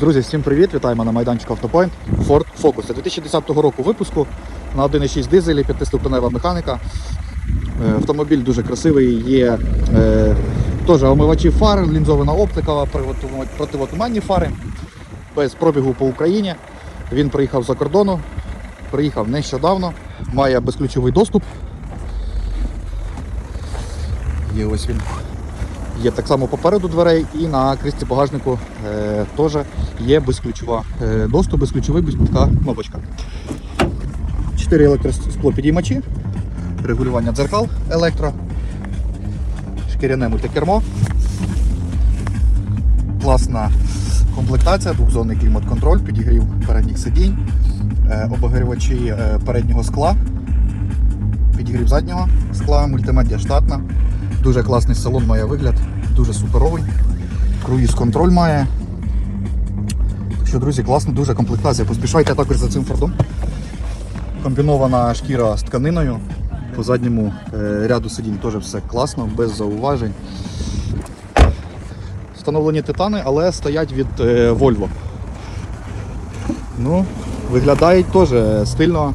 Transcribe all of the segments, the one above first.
Друзі, всім привіт! Вітаємо на майданчику Автопоінт. Ford Focus. 2010 року випуску на 1,6 дизелі, 5-ступенева механіка. Е, Автомобіль дуже красивий, є е, теж омивачі фар, лінзована оптика, противотуманні фари. Без пробігу по Україні. Він приїхав за кордону, приїхав нещодавно, має безключовий доступ. Є ось він. Є так само попереду дверей і на крісті багажнику е, теж є безключова е, доступ, безключовий, безкутка кнопочка. Чотири електросклопідіймачі, регулювання дзеркал електро, шкіряне мультикермо. Класна комплектація, двохзонний клімат-контроль, підігрів передніх сидінь, е, обогрівачі е, переднього скла, підігрів заднього скла, мультимедіа штатна. Дуже класний салон має вигляд, дуже суперовий. Круїз контроль має. Так що, друзі, класно, дуже комплектація. Поспішайте також за цим фордом. Комбінована шкіра з тканиною. По задньому е, ряду сидінь теж все класно, без зауважень. Встановлені титани, але стоять від е, Volvo. Ну, виглядають теж стильно,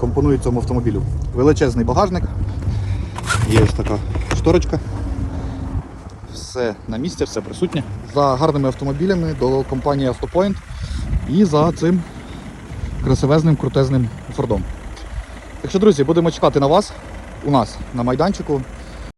компонують цьому автомобілю. Величезний багажник. Є ось така шторочка. Все на місці, все присутнє. За гарними автомобілями до компанії Автопоінт і за цим красивезним крутезним фордом. Так що, друзі, будемо чекати на вас у нас на майданчику.